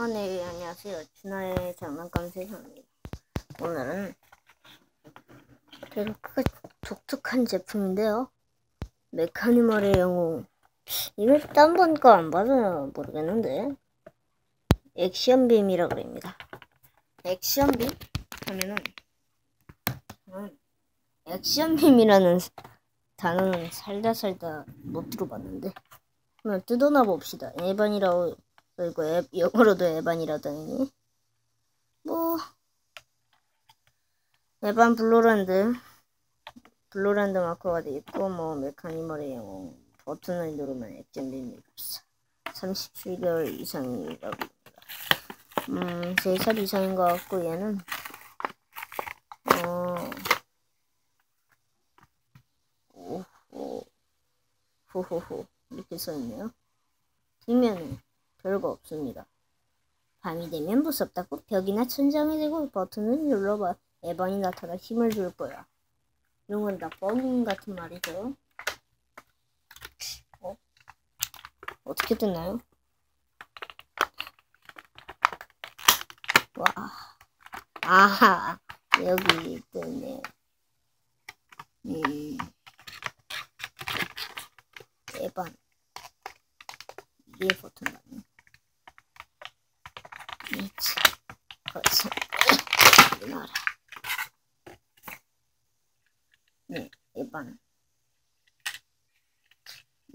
아, 네, 안녕하세요. 준하의 장난감 세상입니다. 오늘은 되게 크게 독특한 제품인데요. 메카니멀의 영웅. 이거 딴번 거 안 봐서 모르겠는데. 액션빔이라 그럽니다. 액션빔? 하면은, 저는 액션빔이라는 단어는 살다 살다 못 들어봤는데. 한번 뜯어나 봅시다. 에반이라고 그리고 에, 영어로도 에반이라더니 뭐 에반 블로란드 블로란드 마커가 돼 있고 뭐 메카니멀의 영웅 버튼을 누르면 발사 37개월 이상이라고. 음 3살 이상인 것 같고 얘는 어 오호 호호호 이렇게 써있네요. 뒷면은 별거 없습니다. 밤이 되면 무섭다고 벽이나 천장에 대고 버튼을 눌러봐 에반이 나타나 힘을 줄 거야. 이런 건 다 뻥 같은 말이죠. 어? 어떻게 됐나요? 와. 아하. 여기 뜨네. 음. 에반. 이게 버튼 같네. 그렇지. 그렇지. 이나라. 네, 이번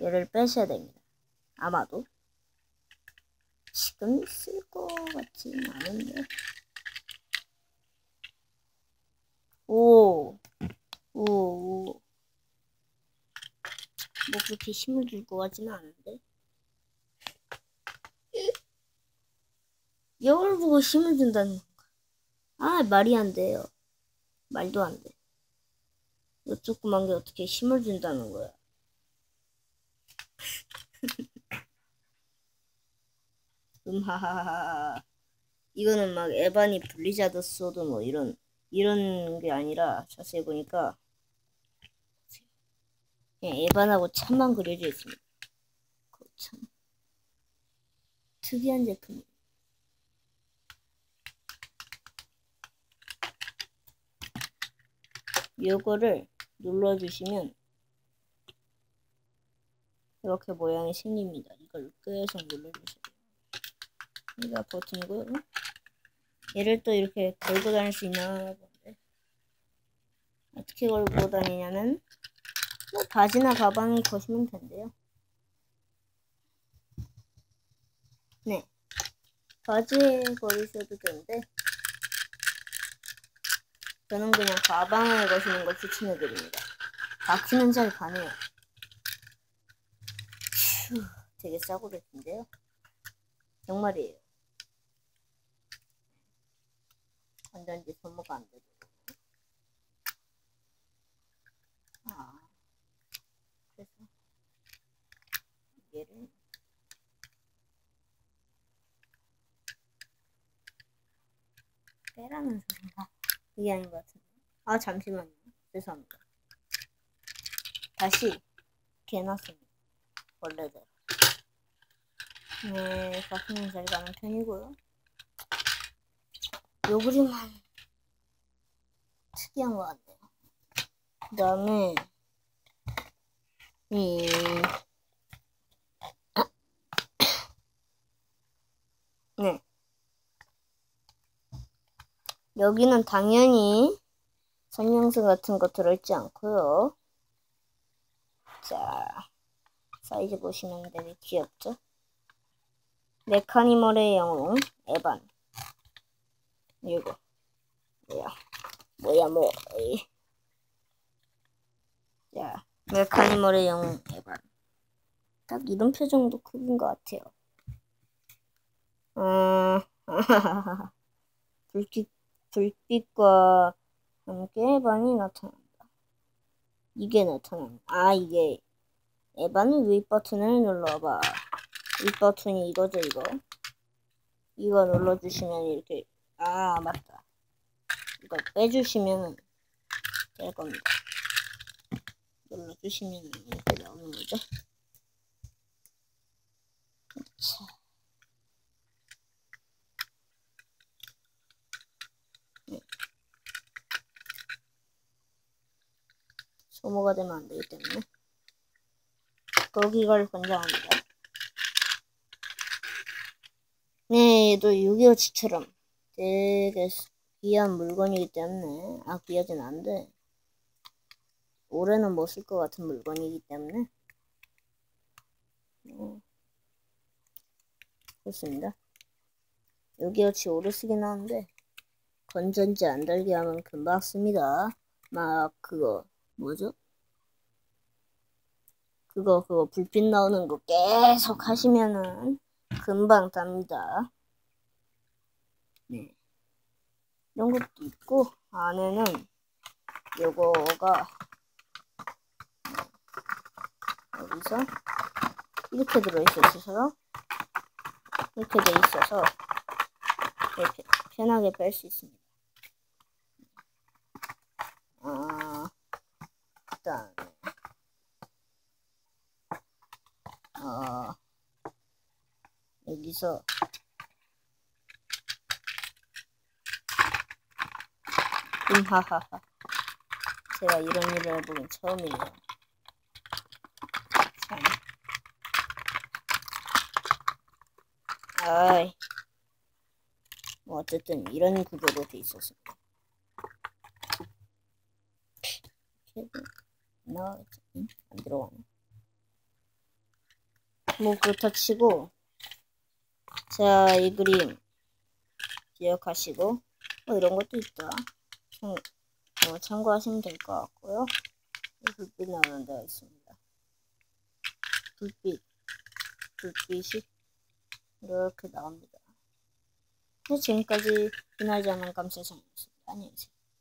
얘를 빼셔야 됩니다. 아마도 지금 있을 것 같지는 않은데. 오, 오, 오. 뭐 그렇게 힘을 줄 것 같지는 않은데. 이걸 보고 힘을 준다는 건가? 아, 말이 안 돼요. 말도 안 돼. 이 조그만 게 어떻게 힘을 준다는 거야. 음하하하. 이거는 막 에반이 블리자드 소드 뭐 이런, 이런 게 아니라 자세히 보니까 그냥 에반하고 참만 그려져 있습니다. 참. 특이한 제품이에요. 요거를 눌러주시면 이렇게 모양이 생깁니다. 이걸 계속 눌러주세요. 여기가 버튼이고요. 얘를 또 이렇게 걸고 다닐 수 있나 본데 어떻게 걸고 다니냐면 뭐 바지나 가방에 거시면 된대요. 네, 바지에 걸으셔도 되는데 저는 그냥 가방을 거시는 걸 추천해드립니다. 바퀴는 잘 가네요. 휴, 되게 싸구려인데요. 정말이에요. 건전지 소모가 안 되고. 아, 그래서 얘를 빼라는 소리가 이게 아닌 것 같은데. 아, 잠시만요. 죄송합니다. 다시 이렇게 해놨습니다. 원래대로. 네, 바퀴는 잘 가는 편이고요. 요 그림은 특이한 것 같네요. 그 다음에, 이, 네. 여기는 당연히 설명서 같은 거 들어있지 않고요. 자, 사이즈 보시면 되게 귀엽죠? 메카니멀의 영웅 에반 이거 뭐야 뭐야 뭐 자, 메카니멀의 영웅 에반 딱 이런 표정도 크긴 것 같아요. 음, 불빛 불빛과 함께 에반이 나타난다. 이게 나타난다. 아, 이게 에반은 위 버튼을 눌러봐. 위 버튼이 이거죠, 이거. 이거 눌러주시면 이렇게 아, 맞다. 이걸 빼주시면 될 겁니다. 눌러주시면 이렇게 나오는 거죠. 소모가 되면 안 되기 때문에 거기를 권장합니다. 네, 얘도 6.25치처럼 되게 귀한 물건이기 때문에 아 귀하진 않은데 올해는 못 쓸 것 같은 물건이기 때문에 어, 그렇습니다. 6.25치 오래 쓰긴 하는데 건전지 안 달게 하면 금방 씁니다. 막 그거 뭐죠? 그거 그거 불빛 나오는 거 계속 하시면은 금방 답니다. 네. 이런 것도 있고 안에는 요거가 여기서 이렇게 들어있어서 이렇게 돼 있어서 이렇게 편하게 뺄 수 있습니다. 아, 일단 어, 여기서 음하하하 제가 이런 일을 해보긴 처음이네요. 참. 아이 뭐 어쨌든 이런 구조로 돼 있었습니다. 나와겠지? 응? 안 들어가네. 뭐 그렇다 치고 자 이 그림 기억하시고 뭐 이런 것도 있다. 참, 어, 참고하시면 될 것 같고요. 불빛 나오는 데가 있습니다. 불빛 불빛이 이렇게 나옵니다. 네, 지금까지 비나이자만 감사장이었습니다. 안녕히 계세요.